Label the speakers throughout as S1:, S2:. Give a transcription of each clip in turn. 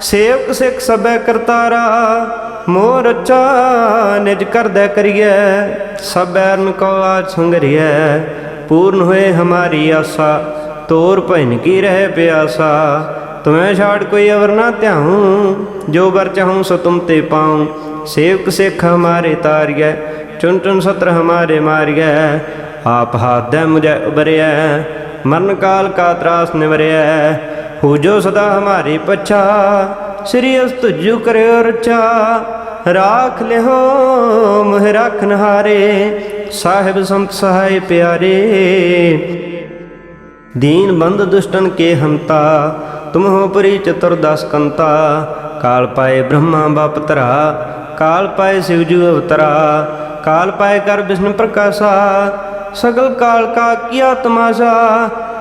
S1: ਸੇਵਕ ਸਿੱਖ ਸਬੈ ਕਰਤਾਰਾ, ਮੋਰ ਅੱਛਾ ਨਿਜ ਕਰਦੈ ਕਰੀਐ ਸਬੈਰਨ ਕੋ ਆਜ ਸੰਗਰੀਐ, ਪੂਰਨ ਹੋਏ ਹਮਾਰੀ ਆਸਾ, ਤੋਰ ਭੈਨ ਕੀ ਰਹਿ ਪਿਆਸਾ, ਤੁਮੈ ਛਾੜ ਕੋਈ ਅਵਰ ਨਾ ਧਿਆਉ, ਜੋ ਵਰ ਚਾਹੂੰ ਸੋ ਤੁਮ ਤੇ ਪਾਉ, ਸੇਵਕ ਸਿੱਖ ਹਮਾਰੇ ਤਾਰੀਐ ਚੁਨ ਚੁਨ ਸਤਰ ਹਮਾਰੇ ਮਾਰੀਐ, ਆਪ ਹਾਦੈ ਮੁਝੈ ਉਬਰਿਐ ਮਰਨ ਕਾਲ ਕਾ ਤਰਾਸ ਨਿਵਰਿਐ ਹੋ ਹੂਜੋ ਸਦਾ ਹਮਾਰੇ ਪਛਾ, ਸ੍ਰੀ ਅਸ ਤੁਜੂ ਕਰਿਓ ਰਚਾ। ਰਾਖ ਲਿਓ ਮਹਿ ਰਖਨ ਹਾਰੇ ਸਾਹਿਬ ਸੰਤ ਸਹਾਇ ਪਿਆਰੇ। ਦੀਨ ਬੰਦ ਦੁਸ਼ਟਨ ਕੇ ਹੰਤਾ ਤੁਮ ਹੋ ਪਰੀ ਚਤੁਰ ਦਸ ਕੰਤਾ। ਕਾਲ ਪਾਏ ਬ੍ਰਹਮਾ ਬਾਪ ਤਰਾ ਕਾਲ ਪਾਏ ਸਿਵ ਜੂ ਅਵਤਰਾ। ਕਾਲ ਪਾਏ ਕਰ ਵਿਸ਼ਨ ਪ੍ਰਕਾਸ਼ਾ, ਸਗਲ ਕਾਲ ਕਾ ਕੀਆ ਤਮਾਸ਼ਾ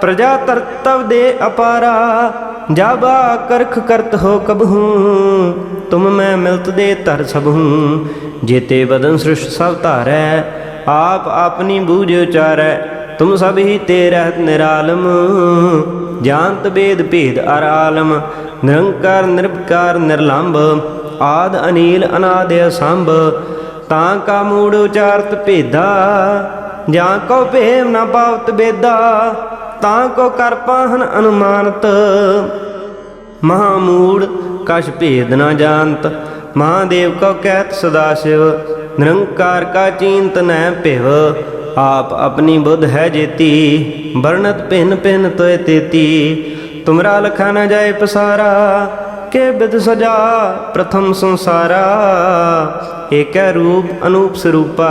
S1: ਪ੍ਰਜਾ ਤਰਤਵ ਦੇ ਅਪਾਰਾ, ਜਬ ਕਰਖ ਕਰਤ ਹੋ ਕਬਹੂ ਤੁਮ ਮੈਂ ਮਿਲਤ ਦੇ ਧਰ ਸਭੂ ਜੇਤੇ ਬਦਨ ਸ੍ਰਿਸ਼ਟ ਸਭ ਧਾਰੈ, ਆਪ ਆਪਣੀ ਬੂਝ ਉਚਾਰੈ, ਤੁਮ ਸਭ ਹੀ ਤੇ ਰਹਿਤ ਨਿਰਾਲਮ। ਜਾਣਤ ਬੇਦ ਭੇਦ ਅਰ ਆਲਮ ਨਿਰੰਕਾਰ ਨਿਰਭਕਾਰ ਨਿਰਲੰਭ, ਆਦ ਅਨੀਲ ਅਨਾਦ ਅਸੰਭ। ਤਾਂ ਕਾ ਮੂੜ ਉਚਾਰਤ ਭੇਦਾ ਜਾਂ ਕੋ ਭੇਮ ਨਾ ਪਾਵਤ ਬੇਦਾ, ਤਾਂ ਕੋ ਕਰ ਪਾਹਨ ਅਨੁਮਾਨਤ। ਮਹਾਮੂੜ, ਕਛ ਭੇਦ ਨਾ ਜਾਣਤ, ਮਹਾਦੇਵ ਕੋ ਕਹਿਤ ਸਦਾ ਸ਼ਿਵ, ਨਿਰੰਕਾਰ ਕਾ ਚਿੰਤ ਨੈ ਭਿਵ, ਆਪ ਆਪਣੀ ਬੁੱਧ ਹੈ ਜੇਤੀ, ਵਰਣਤ ਭਿਨ ਭਿਨ ਤੋਏ ਤੇਤੀ। ਤੁਮਰਾ ਲਖਾ ਨਾ ਜਾਏ ਪਸਾਰਾ, ਕੇ ਬਿਦ ਸਜਾ ਪ੍ਰਥਮ ਸੰਸਾਰਾ। ਏਕੈ ਰੂਪ ਅਨੂਪ ਸਰੂਪਾ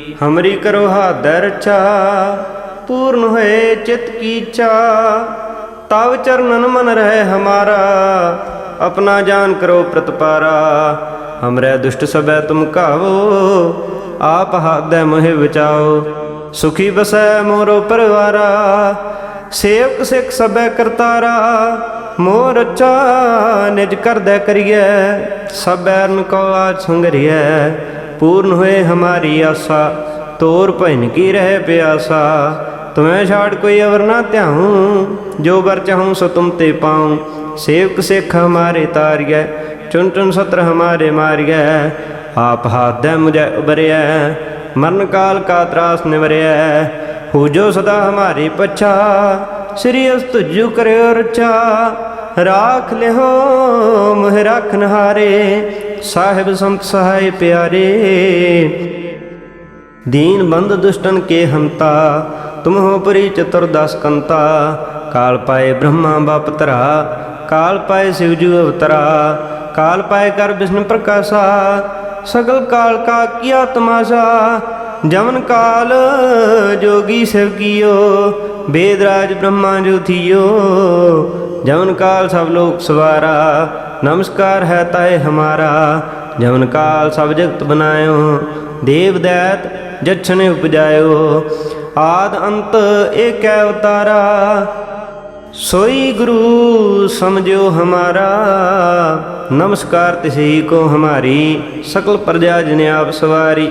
S1: ਹਮਰੀ ਕਰੋ ਹਾਦੈ ਰਛਾ ਪੂਰਨ ਹੋਏ ਚਿਤ ਕੀ ਇੱਛਾ ਤਵ ਚਰਨਨ ਮਨ ਰਹਿ ਹਮਾਰਾ, ਆਪਣਾ ਜਾਨ ਕਰੋ ਪ੍ਰਤਪਾਰਾ। ਹਮਰੇ ਦੁਸ਼ਟ ਸਬੈ ਤੁਮ ਕਾਵੋ ਆਪ ਹਾਦੈ ਮੋਹਿ ਬਚਾਓ। ਸੁਖੀ ਬਸੈ ਮੋਰੋ ਪਰਵਾਰਾ, ਸੇਵਕ ਸਿੱਖ ਸਭੈ ਕਰਤਾਰਾ। ਮੋਰ ਅੱਛਾ ਨਿਜ ਕਰਦੈ ਕਰੀਐ ਸਭੈਰਨ ਕੋ ਆਜ ਸੰਗਰੀਐ। ਪੂਰਨ ਹੋਏ ਹਮਾਰੀ ਆਸਾ, ਤੋਰ ਭੈਨ ਕੀ ਰਹਿ ਪਿਆਸਾ। ਤੁਮੈ ਛਾੜ ਕੋਈ ਅਵਰ ਨਾ ਧਿਆਉ, ਜੋ ਵਰ ਚਾਹੂੰ ਸੋ ਤੁਮ ਤੇ ਪਾਉ। ਸੇਵਕ ਸਿੱਖ ਹਮਾਰੇ ਤਾਰੀਐ ਚੁਨ ਚੁਨ ਸਤਰ ਹਮਾਰੇ ਮਾਰੀਐ। ਆਪ ਹਾਦੈ ਮੁਝੈ ਉਬਰਿਐ ਮਰਨ ਕਾਲ ਕਾ ਤਰਾਸ ਨਿਵਰਿਐ। ਹੋ ਜੋ ਸਦਾ ਹਮਾਰੇ ਪਛਾ, ਸ੍ਰੀ ਅਸ ਤੁਜੂ ਕਰਿਓ ਰਚਾ। ਰਾਖ ਲਿਓ ਮੋਹਿ ਰਾਖਨ ਹਾਰੇ ਸਾਹਿਬ ਸੰਤ ਸਹਾਇ ਪਿਆਰੇ, ਦੀਨ ਬੰਦ ਦੁਸ਼ਟਨ ਕੇ ਹੰਤਾ ਤੁਮ ਹੋ ਪਰੀ ਚਤੁਰ ਦਸ ਕੰਤਾ। ਕਾਲ ਪਾਏ ਬ੍ਰਹਮਾ ਬਾਪ ਤਰਾ ਕਾਲ ਪਾਏ ਸਿਵ ਜੂ ਅਵਤਰਾ। ਕਾਲ ਪਾਏ ਕਰ ਵਿਸ਼ਨ ਪ੍ਰਕਾਸ਼ਾ, ਸਗਲ ਕਾਲ ਕਾ ਕੀਆ ਤਮਾਸ਼ਾ ਜਮਨ ਕਾਲ ਜੋਗੀ ਸਿਵ ਕੀਓ ਬੇਦਰਾਜ ਬ੍ਰਹਮਾ ਜੋਥੀਓ जमन काल सब लोग सवारा नमस्कार है ताए हमारा जमन काल सब जगत बनायो ਦੇਵ ਦੈਤ ਜਛਨ ਉਪਜਾਇਓ ਆਦ ਅੰਤ ਏਕੈ ਉਤਾਰਾ ਸੋਈ ਗੁਰੂ ਸਮਝਿਓ ਹਮਾਰਾ ਨਮਸਕਾਰ ਤਿਸਈ ਕੋ ਹਮਾਰੀ ਸਕਲ ਪ੍ਰਜਾ ਜਿਨ ਆਪ ਸਵਾਰੀ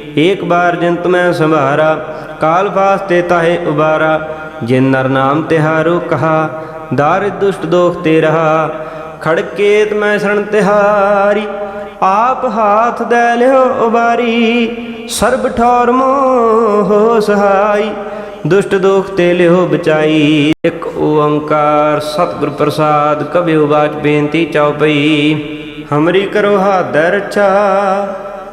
S1: ਏਕ ਬਾਰ ਜਿੰਤ ਮੈਂ ਸੰਭਾਰਾ, ਕਾਲ ਫਾਸਤੇ ਤਾਹੇ ਉਬਾਰਾ, ਜਿਨ ਨਰ ਨਾਮ ਤਿਹਾਰੋ ਕਹਾ, ਦਾਰਿ ਦੁਸ਼ਟ ਦੋਖ ਤੇ ਰਹਾ, ਖੜਕੇਤ ਮੈਂ ਸ਼ਰਨ ਤਿਹਾਰੀ, ਆਪ ਹਾਥ ਦੇ ਲਿਓ ਉਬਾਰੀ, ਸਰਬ ਠੌਰ ਮੋਹ ਸਹਾਈ, ਦੁਸ਼ਟ ਦੋਖ ਤੇ ਲਿਓ ਬਚਾਈ, ਇੱਕ ਓੰਕਾਰ ਸਤਿਗੁਰ ਪ੍ਰਸਾਦ, ਕਬਿਉ ਬਾਚ ਬੇਨਤੀ ਚਉਪਈ ਹਮਰੀ ਕਰੋ ਹਾਦਰ ਰਛਾ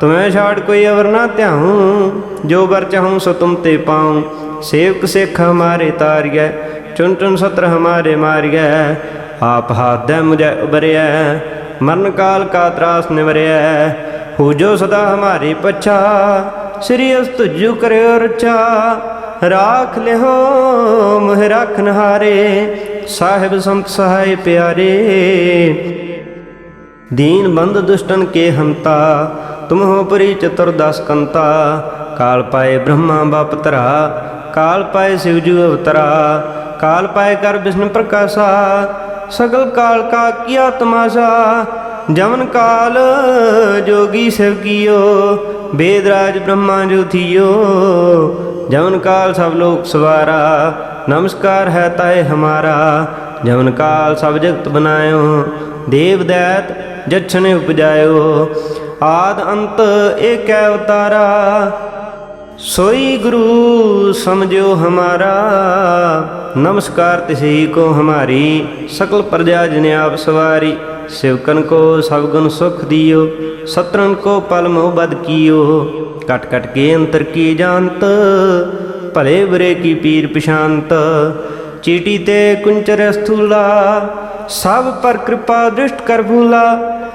S1: ਤੁਮੈ ਛਾੜ ਕੋਈ ਅਵਰ ਨਾ ਧਿਆਉ, ਜੋ ਵਰ ਚਾਹੂੰ ਸੋ ਤੁਮ ਤੇ ਪਾਉ। ਸੇਵਕ ਸਿੱਖ ਹਮਾਰੇ ਤਾਰਿਐ ਚੁਨ ਚੁਨ ਸਤਰ ਹਮਾਰੇ ਮਾਰਿਐ। ਆਪ ਹਾਦੈ ਮੁਝੈ ਉਬਰਿਐ ਮਰਨ ਕਾਲ ਕਾ ਤਰਾਸ ਨਿਵਰਿਐ। ਹੋ ਜੋ ਸਦਾ ਹਮਾਰੇ ਪਛਾ, ਸ੍ਰੀ ਅਸ ਤੁਜੂ ਕਰਿਓ ਰਚਾ ਰਾਖ ਲਿਓ ਮੋਹਿ ਰਖਨ ਹਾਰੇ ਸਾਹਿਬ ਸੰਤ ਸਹਾਇ ਪਿਆਰੇ। ਦੀਨ ਬੰਦ ਦੁਸ਼ਟਨ ਕੇ ਹੰਤਾ ਤੁਮ ਹੋ ਪਰੀ ਚਤੁਰ ਦਸ ਕੰਤਾ, ਕਾਲ ਪਾਏ ਬ੍ਰਹਮਾ ਬਾਪ ਤਰਾ ਕਾਲ ਪਾਏ ਸਿਵ ਜੂ ਅਵਤਰਾ, ਕਾਲ ਪਾਏ ਕਰ ਵਿਸ਼ਨ ਪ੍ਰਕਾਸ਼ਾ, ਸਗਲ ਕਾਲ ਕਾ ਕੀਆ ਤਮਾਸ਼ਾ ਜਮਨ ਕਾਲ ਜੋਗੀ ਸਿਵ ਕੀਓ ਬੇਦਰਾਜ ਬ੍ਰਹਮਾ ਜੋ ਥੀਓ ਜਮਨ ਕਾਲ ਸਭ ਲੋਕ ਸਵਾਰਾ, ਨਮਸਕਾਰ ਹੈ ਤਾਏ ਹਮਾਰਾ ਜਮਨ ਕਾਲ ਸਭ ਜਗਤ ਬਨਾਇਓ, ਦੇਵ ਦੈਤ ਜਛਨੇ ਉਪਜਾਇਓ ਆਦ ਅੰਤ ਏਕੈ ਅਵਤਾਰਾ ਸੋਈ ਗੁਰੂ ਸਮਝਿਓ ਹਮਾਰਾ। ਨਮਸਕਾਰ ਤਿਸਹੀ ਕੋ ਹਮਾਰੀ, ਸਕਲ ਪ੍ਰਜਾ ਜਿਨ ਆਪ ਸਵਾਰੀ। ਸਿਵਕਨ ਕੋ ਸਭ ਗੁਣ ਸੁਖ ਦਿਓ ਸਤਰਨ ਕੋ ਪਲ ਮੋ ਬਦ ਕੀਓ। ਕਟ ਕਟ ਕੇ ਅੰਤਰ ਕੀ ਜਾਣਤ, ਭਲੇ ਬਰੇ ਕੀ ਪੀਰ ਪਛਾਨਤ ਚੀਟੀ ਤੇ ਕੁੰਚਰ ਅਸਥੂਲਾ ਸਭ ਪਰ ਕਿਰਪਾ ਦ੍ਰਿਸ਼ਟ ਕਰ ਭੂਲਾ।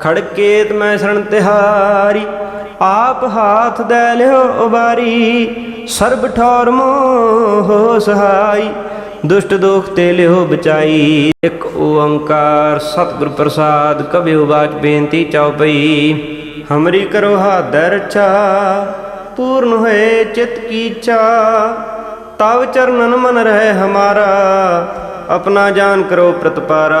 S1: ਖੜਕੇਤ ਮੈਂ ਸ਼ਰਨ ਤਿਹਾਰੀ, ਆਪ ਹਾਥ ਦੇ ਲਿਓ ਉਬਾਰੀ, ਸਰਬ ਠੌਰ ਮੋਹ ਸਹਾਈ, ਦੁਸ਼ਟ ਦੋਖ ਤੇ ਲਿਓ ਬਚਾਈ, ਇੱਕ ਓੰਕਾਰ ਸਤਿਗੁਰ ਪ੍ਰਸਾਦ ਕਬਿਉ ਬਾਚ ਬੇਨਤੀ ਚਉਪਈ ਹਮਰੀ ਕਰੋ ਹਾਦੈ ਰਛਾ, ਪੂਰਨ ਹੋਏ ਚਿਤ ਕੀ ਇੱਛਾ, ਤਵ ਚਰਨਨ ਮਨ ਰਹਿ ਹਮਾਰਾ, ਆਪਣਾ ਜਾਨ ਕਰੋ ਪ੍ਰਤਪਾਰਾ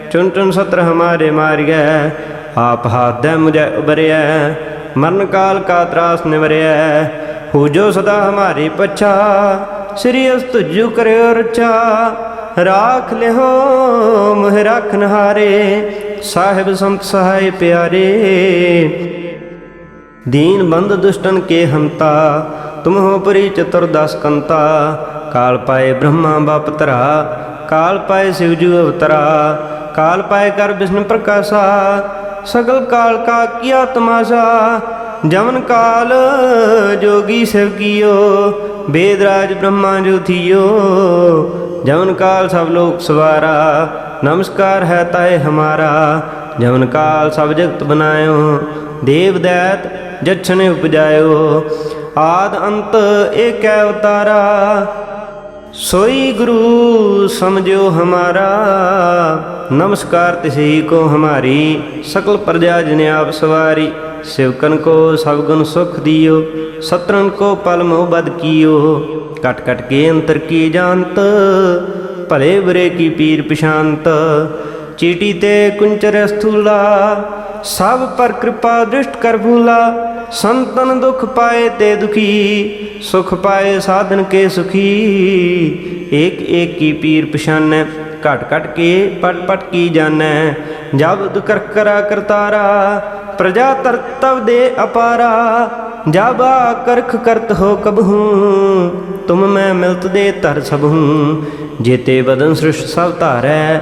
S1: ਚੁਣ ਚੁਣ ਸਤਰ ਹਮਾਰੇ ਮਾਰਿਐ, ਆਪ ਹਾਦੈ ਮੁਝੈ ਉਬਰਿਐ ਮਰਨ ਕਾਲ ਕਾ ਤਰਾਸ ਨਿਵਰਿਐ, ਹੋ ਜੋ ਸਦਾ ਹਮਾਰੇ ਪਛਾ, ਸ੍ਰੀ ਅਸ ਤੁਜੂ ਕਰਿਓ ਰਚਾ, ਰਾਖ ਲਿਓ ਮੋਹਿ ਰਖਨ ਹਾਰੇ ਸਾਹਿਬ ਸੰਤ ਸਹਾਇ ਪਿਆਰੇ। ਦੀਨ ਬੰਦ ਦੁਸ਼ਟਨ ਕੇ ਹੰਤਾ, ਤੁਮ ਹੋ ਪਰੀ ਚਤੁਰ ਦਸ ਕੰਤਾ, ਕਾਲ ਪਾਏ ਬ੍ਰਹਮਾ ਬਾਪ ਤਰਾ ਕਾਲ ਪਾਏ ਸਿਵ ਜੂ ਅਵਤਰਾ ਕਾਲ ਪਾਏ ਕਰ ਵਿਸ਼ਨ ਪ੍ਰਕਾਸ਼ਾ ਸਗਲ ਕਾਲ ਕਾ ਕੀਆ ਤਮਾਸ਼ਾ ਜਮਨ ਕਾਲ ਜੋਗੀ ਸਿਵ ਕੀਓ ਬੇਦਰਾਜ ਬ੍ਰਹਮਾ ਜੋ ਜਮਨ ਕਾਲ ਸਭ ਲੋਕ ਸਵਾਰਾ, ਨਮਸਕਾਰ ਹੈ ਤਾਏ ਹਮਾਰਾ। ਜਮਨ ਕਾਲ ਸਭ ਜਗਤ ਬਨਾਇਓ, ਦੇਵ ਦੈਤ ਜਛਨੇ ਉਪਜਾਇਓ। ਆਦ ਅੰਤ ਏਕੈ ਅਵਤਾਰਾ सोई गुरु समझो हमारा नमस्कार तिसे को हमारी सकल प्रजा जिने आप सवारी शिवकन को सब गुण सुख दियो सत्रन को पल मोह बद कियो कट कट के अंतर की जानत भले बुरे की पीर पिशांत ਚੀਟੀ ਤੇ ਕੁੰਚਰ ਅਸਥੂਲਾ, ਸਭ ਪਰ ਕਿਰਪਾ ਦ੍ਰਿਸ਼ਟ ਕਰ ਭੂਲਾ, ਸੰਤਨ ਦੁਖ ਪਾਏ ਤੇ ਦੁਖੀ, ਸੁਖ ਪਾਏ ਸਾਧਨ ਕੇ ਸੁਖੀ। ਏਕ ਏਕ ਕੀ ਪੀਰ ਪਛਾਨੈ, ਘਟ ਘਟ ਕੇ ਪਟ ਪਟ ਕੀ ਜਾਣੈ ਜਬ ਕਰ ਕਰਾ ਕਰਤਾਰਾ, ਪ੍ਰਜਾ ਤਰਤਵ ਦੇ ਅਪਾਰਾ। ਜਬ ਕਰਖ ਕਰਤ ਹੋ ਕਬਹੂ, ਤੁਮ ਮੈਂ ਮਿਲਤ ਦੇ ਧਰ ਸਭ। ਹੂੰ ਜੇਤੇ ਬਦਨ ਸ੍ਰਿਸ਼ਟ ਸਭ ਧਾਰੈ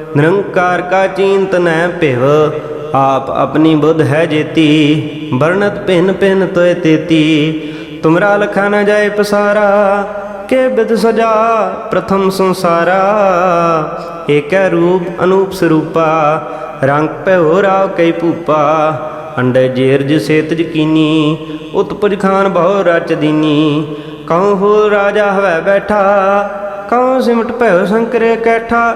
S1: ਨਿਰੰਕਾਰ ਕਾ ਚਿੰਤ ਨੈ ਭਿਵ, ਆਪ ਆਪਣੀ ਬੁੱਧ ਹੈ ਜੇਤੀ, ਵਰਣਤ ਭਿਨ ਭਿਨ ਤੋਏ ਤੇਤੀ। ਤੁਮਰਾ ਲਖਾ ਨਾ ਜਾਏ ਪਸਾਰਾ, ਕੇ ਬਿਦ ਸਜਾ ਪ੍ਰਥਮ ਸੰਸਾਰਾ। ਏਕੈ ਰੂਪ ਅਨੂਪ ਸਰੂਪਾ, ਰੰਗ ਭਇਓ ਰਾਵ ਕਈ ਭੂਪਾ। ਅੰਡੇ ਜੇਰਜ ਸੇਤ ਕੀਨੀ, ਉਤਪਜ ਖਾਨ ਬਹੁ ਰਚ ਦੀਨੀ। ਕਉ ਹੋ ਰਾਜਾ ਹਵੈ ਬੈਠਾ, ਕਉ ਸਿਮਟ ਭੈ ਸੰਕਰੇ ਕੈਠਾ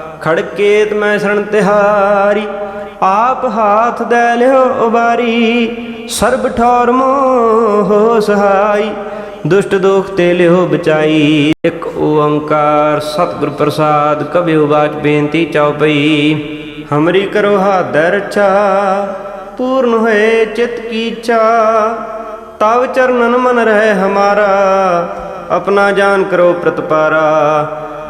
S1: ਖੜਕੇਤ ਮੈਂ ਸਰਣ ਤਿਹਾਰੀ, ਆਪ ਹਾਥ ਦੇ ਲਿਓ ਉਬਾਰੀ, ਸਰਬ ਠੌਰ ਮੋਹ ਸਹਾਈ, ਦੁਸ਼ਟ ਦੋਖ ਤੇ ਲਿਓ ਬਚਾਈ, ਇੱਕ ਓੰਕਾਰ ਸਤਿਗੁਰ ਪ੍ਰਸਾਦ ਕਬਿਉ ਬਾਚ ਬੇਨਤੀ ਚਉਪਈ ਹਮਰੀ ਕਰੋ ਹਾਦੈ ਰਛਾ, ਪੂਰਨ ਹੋਏ ਚਿਤ ਕੀ ਇੱਛਾ, ਤਵ ਚਰਨਨ ਮਨ ਰਹਿ ਹਮਾਰਾ, ਆਪਣਾ ਜਾਨ ਕਰੋ ਪ੍ਰਤਪਾਰਾ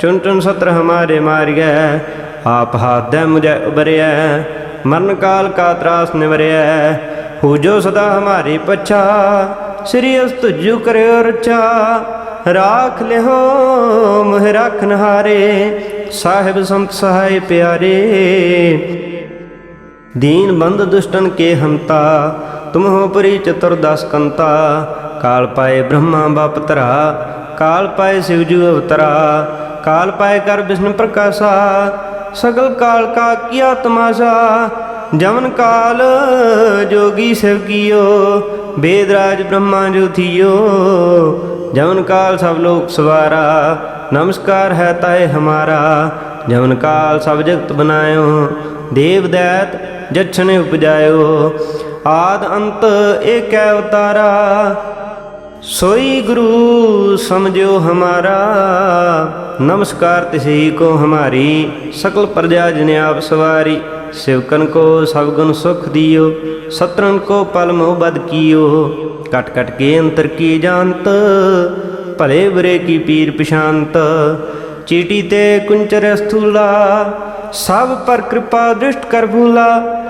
S1: ਚੁਨ ਚੁਨ ਸਤਰ ਹਮਾਰੇ ਮਾਰਿਐ, ਆਪ ਹਾਦੈ ਮੁਝੈ ਉਬਰਿਐ ਮਰਨ ਕਾਲ ਕਾ ਤਰਾਸ ਨਿਵਰਿਐ, ਹੋ ਜੋ ਸਦਾ ਹਮਾਰੇ ਪਛਾ, ਸ੍ਰੀ ਅਸ ਤੁਜੂ ਕਰਿਓ ਰਚਾ, ਰਾਖ ਲਿਓ ਮੋਹਿ ਰਖਨ ਹਾਰੇ ਸਾਹਿਬ ਸੰਤ ਸਹਾਇ ਪਿਆਰੇ। ਦੀਨ ਬੰਦ ਦੁਸ਼ਟਨ ਕੇ ਹੰਤਾ ਤੁਮ ਹੋ ਪਰੀ ਚਤੁਰ ਦਸ ਕੰਤਾ, ਕਾਲ ਪਾਏ ਬ੍ਰਹਮਾ ਬਾਪ ਤਰਾ ਕਾਲ ਪਾਏ ਸਿਵ ਜੂ ਅਵਤਰਾ, ਕਾਲ ਪਾਏ ਕਰ ਵਿਸ਼ਨ ਪ੍ਰਕਾਸ਼ਾ, ਸਗਲ ਕਾਲ ਕਾ ਕੀਆ ਤਮਾਸ਼ਾ ਜਮਨ ਕਾਲ ਜੋਗੀ ਸਿਵ ਕੀਓ ਬੇਦਰਾਜ ਬ੍ਰਹਮਾ ਜੋਥੀਓ ਜਮਨ ਕਾਲ ਸਭ ਲੋਕ ਸਵਾਰਾ, ਨਮਸਕਾਰ ਹੈ ਤਾਏ ਹਮਾਰਾ ਜਮਨ ਕਾਲ ਸਭ ਜਗਤ ਬਨਾਇਓ, ਦੇਵ ਦੈਤ ਜਛਨੇ ਉਪਜਾਇਓ, ਆਦ ਅੰਤ ਏਕੈ ਅਵਤਾਰਾ सोई गुरु समझो हमारा नमस्कार तिसे को हमारी सकल प्रजा जिने आप सवारी शिवकन को सब गुण सुख दियो सत्रन को पल मोह बद कियो कट कट के अंतर की जानत भले बुरे की पीर पिशांत चीटी ते कुंचर स्थूला सब पर कृपा दृष्ट कर भूला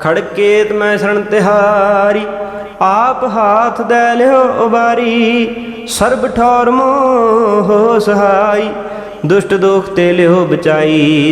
S1: ਖੜਕੇਤ ਮੈਂ ਸ਼ਰਨ ਤਿਹਾਰੀ, ਆਪ ਹਾਥ ਦੇ ਲਿਓ ਉਬਾਰੀ, ਸਰਬ ਠੌਰ ਮੋਹ ਸਹਾਈ, ਦੁਸ਼ਟ ਦੁਖ ਤੇ ਲਿਓ ਬਚਾਈ।